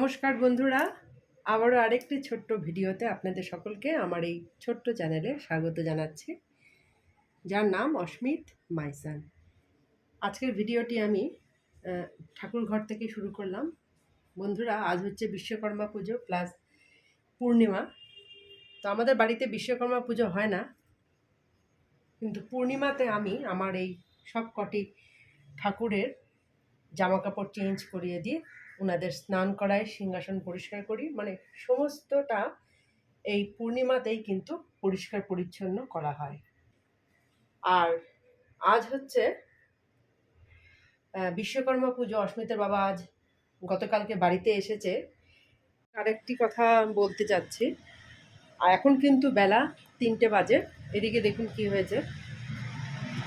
নমস্কার বন্ধুরা, আবারও আরেকটি ছোট্ট ভিডিওতে আপনাদের সকলকে আমার এই ছোট্ট চ্যানেলে স্বাগত জানাচ্ছি। যার নাম অস্মিত মাইসান। আজকের ভিডিওটি আমি ঠাকুর ঘর থেকে শুরু করলাম। বন্ধুরা, আজ হচ্ছে বিশ্বকর্মা পুজো প্লাস পূর্ণিমা। তো আমাদের বাড়িতে বিশ্বকর্মা পুজো হয় না, কিন্তু পূর্ণিমাতে আমি আমার এই সব কটি ঠাকুরের জামা কাপড় চেঞ্জ করিয়ে দিয়ে ওনাদের স্নান করায়, সিংহাসন পরিষ্কার করি। মানে সমস্তটা এই পূর্ণিমাতেই কিন্তু পরিষ্কার পরিচ্ছন্ন করা হয়। আর আজ হচ্ছে বিশ্বকর্মা পুজো। অস্মিতার বাবা আজ গতকালকে বাড়িতে এসেছে। আরেকটি কথা বলতে যাচ্ছি আর এখন কিন্তু বেলা তিনটে বাজে। এদিকে দেখুন কি হয়েছে।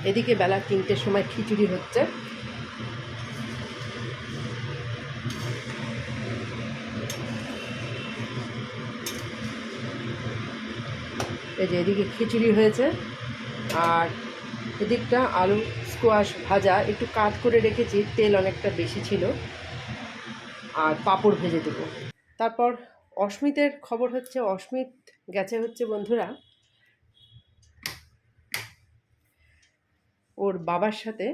এদিকে বেলা তিনটের সময় খিচুড়ি হচ্ছে। এই যে এদিকে খিচুড়ি হয়েছে। আর এদিকটা আলু স্কোয়াশ ভাজা, একটু কাট করে রেখেছি, তেল অনেকটা বেশি ছিল। আর পাঁপড় ভেজে দেবো। তারপর অস্মিতের খবর হচ্ছে, অস্মিত গেছে হচ্ছে বন্ধুরা, ওর বাবার সাথে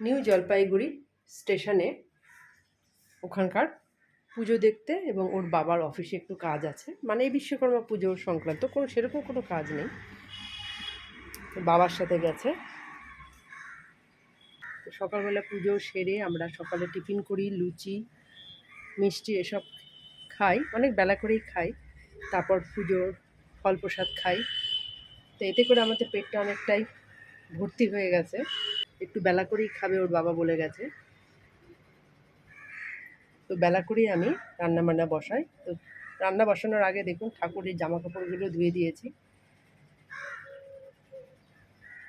নিউ জলপাইগুড়ি স্টেশনে, ওখানকার পুজো দেখতে এবং ওর বাবার অফিসে একটু কাজ আছে। মানে এই বিশ্বকর্মা পুজো সংক্রান্ত কোনো, সেরকম কোনো কাজ নেই। বাবার সাথে গেছে। সকালবেলা পুজো সেরে আমরা সকালে টিফিন করি, লুচি, মিষ্টি এসব খাই। অনেক বেলা করেই খাই। তারপর পুজোর ফল প্রসাদ খাই। তো এতে করে আমাদের পেটটা অনেকটাই ভর্তি হয়ে গেছে। একটু বেলা করেই খাবে ওর বাবা বলে গেছে। তো বেলা করেই আমি রান্না বান্না বসাই। তো রান্না বসানোর আগে দেখুন ঠাকুরের জামা কাপড়গুলো ধুয়ে দিয়েছি।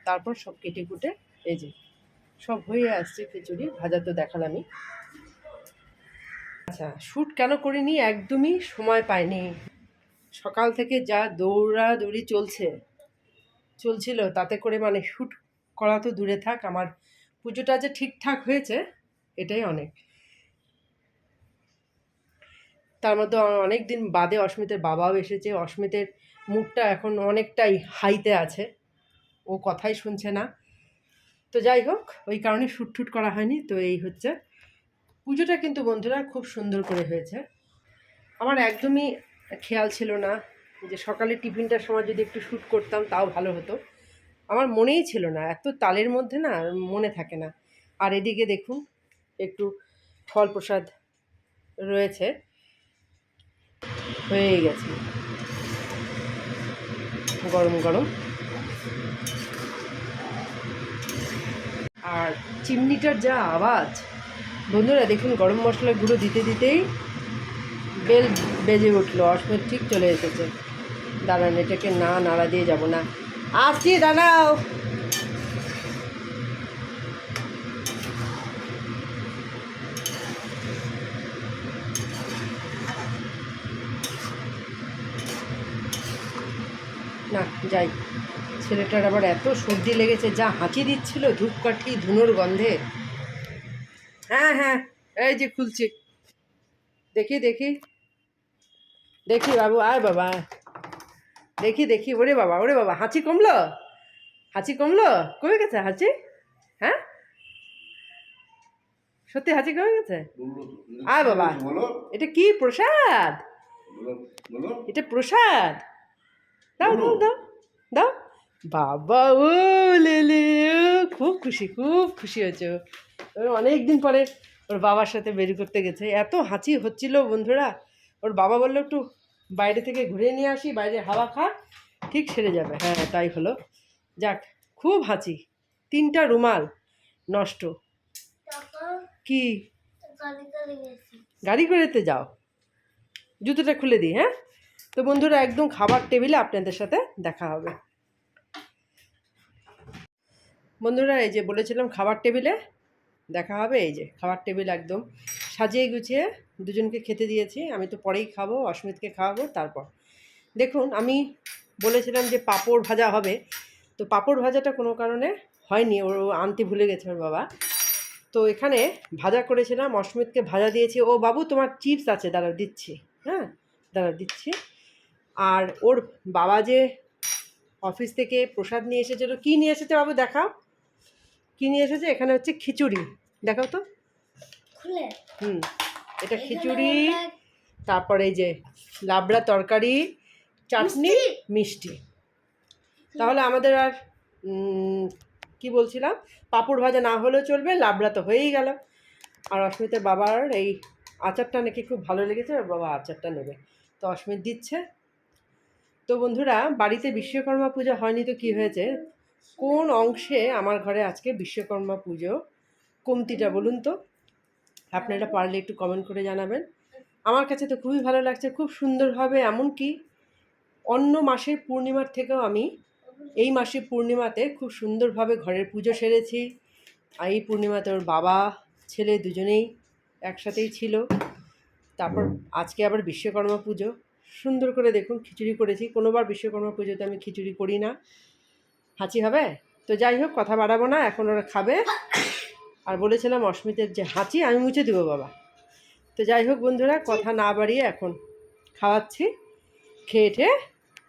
তারপর সব কেটে কুটে এই যে সব হয়ে আসছে খিচুড়ি, ভাজা তো দেখালামই। আচ্ছা শ্যুট কেন করিনি? একদমই সময় পাইনি। সকাল থেকে যা দৌড়াদৌড়ি চলছে, চলছিল, তাতে করে মানে শ্যুট করা তো দূরে থাক, আমার পুজোটা যে ঠিকঠাক হয়েছে, এটাই অনেক। তার মধ্যে অনেক দিন বাদে অস্মিতের বাবাও এসেছে। অস্মিতের মুখটা এখন অনেকটাই হাইতে আছে। ও কথাই শুনছে না। তো যাই হোক, ওই কারণে শ্যুট ঠুট করা হয়নি। তো এই হচ্ছে পুজোটা কিন্তু বন্ধুরা খুব সুন্দর করে হয়েছে। আমার একদমই খেয়াল ছিল না যে সকালে টিফিনটার সময় যদি একটু শ্যুট করতাম তাও ভালো হতো। আমার মনেই ছিল না, এত তালের মধ্যে না মনে থাকে না। আর এদিকে দেখুন, একটু ফল প্রসাদ রয়েছে। হয়ে গেছে। গরম গরম। আর চিমনিটার যা আওয়াজ। বন্ধুরা, দেখুন, গরম মশলা গুঁড়ো দিতে দিতেই বেল বেজে উঠল। অস্মিত ঠিক চলে এসেছে। দাঁড়ান, এটাকে না নাড়া দিয়ে যাব না। আসছি, দাঁড়াও। না যাই। ছেলেটার আবার এত সর্দি লেগেছে যা হাঁচি দিচ্ছিল ধূপকাঠি ধুনোর গন্ধে। হ্যাঁ হ্যাঁ এই যে খুলছি। দেখি দেখি। দেখি বাবু আয় বাবা দেখি দেখি ওরে বাবা ওরে বাবা হাঁচি কমলো? হাঁচি কমলো? কমে গেছে হাঁচি? হ্যাঁ? সত্যি হাঁচি কমে গেছে? আয় বাবা। এটা কি প্রসাদ? এটা প্রসাদ? দাও দাও। দাও দাও। বাবা ও লেলে খুব খুশি খুব খুশি হয়েছে ও। ও অনেক দিন পরে ওর বাবার সাথে বেরি করতে গেছে। এত হাঁচি হচ্ছিল বন্ধুরা। ওর বাবা বলল একটু বাইরে থেকে ঘুরে নিয়ে আসি বাইরে হাওয়া খা ঠিক সেরে যাবে। হ্যাঁ তাই হলো। যাক খুব হাঁচি। তিনটা রুমাল নষ্ট। কি? গাড়ি করেতে যাও। জুতোটা খুলে দিই হ্যাঁ? তো বন্ধুরা, একদম খাবার টেবিলে আপনাদের সাথে দেখা হবে। বন্ধুরা, এই যে বলেছিলাম খাবার টেবিলে দেখা হবে, এই যে খাবার টেবিল একদম সাজিয়ে গুছিয়ে দুজনকে খেতে দিয়েছি। আমি তো পরেই খাব, অস্মিতকে খাওয়াবো, তারপর। দেখুন, আমি বলেছিলাম যে পাঁপড় ভাজা হবে, তো পাঁপড় ভাজাটা কোনো কারণে হয়নি ওর আনতে ভুলে গেছে ওর বাবা। তো এখানে ভাজা করেছিলাম, অস্মিতকে ভাজা দিয়েছি। ও, বাবু, তোমার চিপস আছে দাঁড়া দিচ্ছি হ্যাঁ দাঁড়া দিচ্ছি। আর ওর বাবা যে অফিস থেকে প্রসাদ নিয়ে এসেছিল কী নিয়ে এসেছে বাবু দেখাও? কী নিয়ে এসেছে? এখানে হচ্ছে খিচুড়ি। দেখাও তো। হুম এটা খিচুড়ি তারপরে এই যে লাবড়া তরকারি চাটনি মিষ্টি। তাহলে আমাদের আর কি বলছিলাম? পাঁপড় ভাজা না হলেও চলবে লাবড়া তো হয়েই গেল। আর অস্মিতের বাবার এই আচারটা নাকি খুব ভালো লেগেছে আর বাবা আচারটা নেবে। তো অস্মিত দিচ্ছে। তো বন্ধুরা, বাড়িতে বিশ্বকর্মা পুজো হয়নি তো কি হয়েছে? কোন অংশে আমার ঘরে আজকে বিশ্বকর্মা পুজো? কমতিটা বলুন তো। আপনারা পারলে একটু কমেন্ট করে জানাবেন। আমার কাছে তো খুবই ভালো লাগছে, খুব সুন্দরভাবে এমনকি অন্য মাসের পূর্ণিমার থেকেও আমি এই মাসের পূর্ণিমাতে খুব সুন্দরভাবে ঘরের পুজো সেরেছি। এই পূর্ণিমাতে ওর বাবা, ছেলে দুজনেই একসাথেই ছিল। তারপর আজকে আবার বিশ্বকর্মা পুজো। সুন্দর করে দেখুন, খিচুড়ি করেছি। কোনোবার বিশ্বকর্মা পুজোতে আমি খিচুড়ি করি না। হাঁচি হবে? তো যাই হোক, কথা বাড়াবো না, এখন ওরা খাবে। আর বলেছিলাম অস্মিতের যে হাঁচি, আমি মুছে দেবো, বাবা। তো যাই হোক বন্ধুরা, কথা না বাড়িয়ে এখন খাওয়াচ্ছি। খেয়ে ঠেয়ে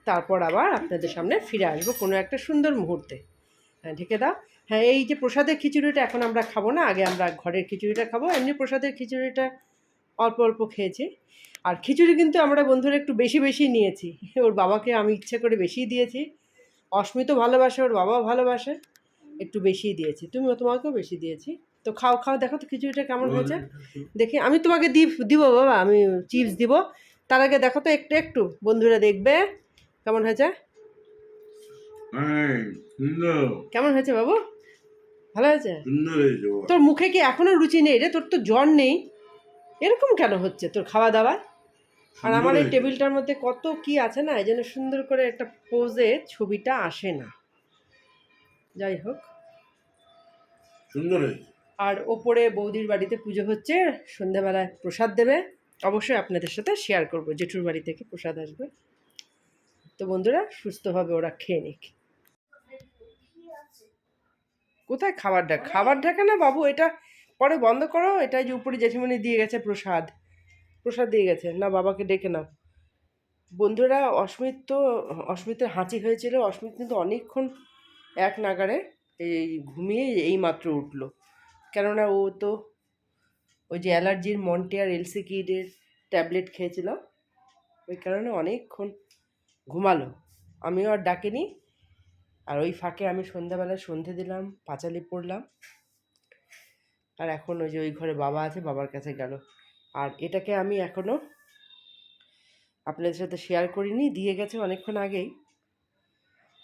তারপর আবার আপনাদের সামনে ফিরে আসব কোনো একটা সুন্দর মুহূর্তে। হ্যাঁ ঢেকে দাও। হ্যাঁ এই যে প্রসাদের খিচুড়িটা এখন আমরা খাব না, আগে আমরা ঘরের খিচুড়িটা খাব। এমনি প্রসাদের খিচুড়িটা অল্প অল্প খেয়েছি। আর খিচুড়ি কিন্তু আমরা বন্ধুরা একটু বেশি বেশি নিয়েছি। ওর বাবাকে আমি ইচ্ছে করে বেশিই দিয়েছি। অস্মিত ভালোবাসে ওর বাবাও ভালোবাসে একটু বেশিই দিয়েছি। তুমি তোমাকেও বেশি দিয়েছি। তো খাও খাও দেখো তো খিচুড়িটা কেমন হয়েছে। দেখি আমি তোমাকে দিব দিব বাবা আমি চিপস দিব। তার আগে দেখো তো একটু একটু বন্ধুরা দেখবে কেমন হয়েছে। হ্যাঁ কেমন হয়েছে বাবু? ভালো হয়েছে। তোর মুখে কি এখনও রুচি নেই রে? তোর তো জ্বর নেই। এরকম কেন হচ্ছে তোর খাওয়া দাওয়া আর আমার এই টেবিলটার মধ্যে কত কি আছে না এই জন্য সুন্দর করে একটা পোজে ছবিটা আসে না। যাই হোক। সুন্দর আর ওপরে বৌদির বাড়িতে পুজো হচ্ছে সন্ধ্যাবেলায় প্রসাদ দেবে। অবশ্যই আপনাদের সাথে শেয়ার করব জেঠুর বাড়ি থেকে প্রসাদ আসবে। তো বন্ধুরা সুস্থভাবে ওরা খেয়ে নিক। কোথায় খাবার ঢাক? খাবার ঢাকা না বাবু এটা পরে বন্ধ করো এটা যে উপরে জেঠিমণি দিয়ে গেছে প্রসাদ। প্রসাদ দিয়ে গেছে। না, বাবাকে ডেকে নাও। বন্ধুরা, অস্মিত তো, অস্মিতের হাঁচি হয়েছিল। অস্মিত কিন্তু অনেকক্ষণ এক নাগারে এই ঘুমিয়ে এই মাত্র উঠল। কেননা ও তো ওই যে অ্যালার্জির মন্টিয়ার এলসি কিডের ট্যাবলেট খেয়েছিল ওই কারণে অনেকক্ষণ ঘুমালো। আমিও আর ডাকিনি। আর ওই ফাঁকে আমি সন্ধ্যাবেলায় সন্ধে দিলাম, পাঁচালি পড়লাম। আর এখন ওই যে ওই ঘরে বাবা আছে, বাবার কাছে গেল। আর এটাকে আমি এখনও আপনাদের সাথে শেয়ার করিনি, দিয়ে গেছে অনেকক্ষণ আগেই।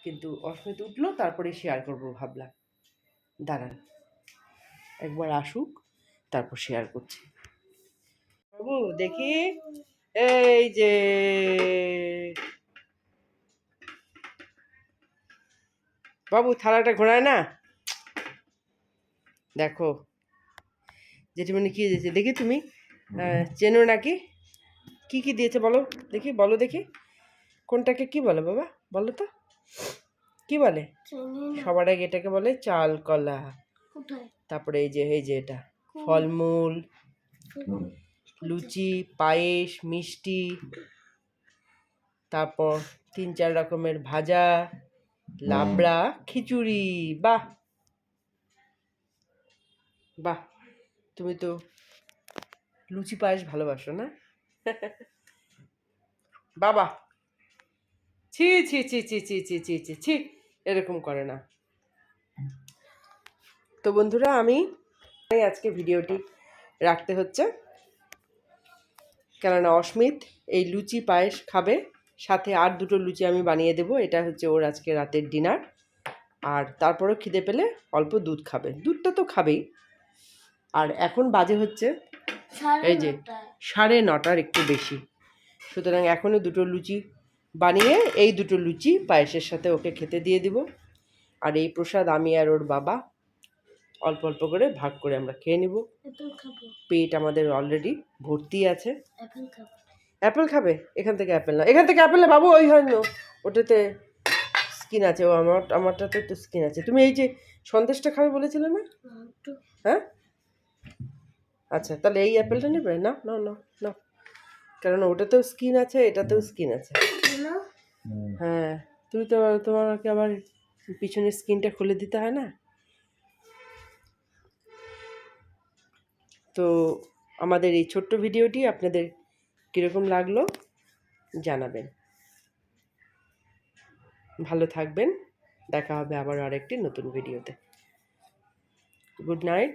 কিন্তু অস্মিত উঠল তারপরে শেয়ার করব ভাবলাম। দাঁড়ান, একবার আসুক, তারপর শেয়ার করছি। বাবু, দেখি, এই যে বাবু, থালাটা ঘোরায় না? দেখো। জেঠিমণি কী দিয়েছে? দেখি তুমি। চেনো নাকি? কি কি দিয়েছে বলো? দেখি বলো দেখি। কোনটাকে কি বলে বাবা? বলো তো। কি বলে? সবার আগে এটাকে বলে চাল কলা। তারপরে এই যে এই যে এটা। ফলমূল লুচি পায়েস মিষ্টি তারপর তিন চার রকমের ভাজা লাবড়া খিচুড়ি। বাহ! বাহ! তুমি তো লুচি পায়েস ভালোবাসো, না? বাবা! ছি ছি ছি ছি ছি ছি ছি ছি ছি, এরকম করে না। তো বন্ধুরা, আমি আজকে ভিডিওটি রাখতে হচ্ছে। কেননা অস্মিত এই লুচি পায়েস খাবে, সাথে আর দুটো লুচি আমি বানিয়ে দেবো, এটা হচ্ছে ওর আজকে রাতের ডিনার। আর তারপরেও খিদে পেলে অল্প দুধ খাবে। দুধটা তো খাবেই। আর এখন বাজে হচ্ছে এই যে সাড়ে নটার একটু বেশি। সুতরাং এখনও দুটো লুচি বানিয়ে এই দুটো লুচি পায়েসের সাথে ওকে খেতে দিয়ে দিব। আর এই প্রসাদ আমি আর ওর বাবা অল্প অল্প করে ভাগ করে আমরা খেয়ে নেব। পেট আমাদের অলরেডি ভর্তি আছে। অ্যাপেল খাবে। এখান থেকে অ্যাপেল না। এখান থেকে অ্যাপেল না বাবু ওই হয় না ওটাতে স্কিন আছে। ও আমার আমারটাতে তো স্কিন আছে। তুমি এই যে সন্দেশটা খাবে বলেছিলে না? হ্যাঁ? আচ্ছা তাহলে এই অ্যাপেলটা নেবে? না না না না। কারণ ওটাতেও স্কিন আছে এটাতেও স্কিন আছে। হ্যাঁ তুমি তো তোমাকে আবার পিছনের স্কিনটা খুলে দিতে হয় না? তো আমাদের এই ছোট্ট ভিডিওটি আপনাদের কীরকম লাগল জানাবেন। ভালো থাকবেন দেখা হবে আবার আরেকটি নতুন ভিডিওতে। Good night.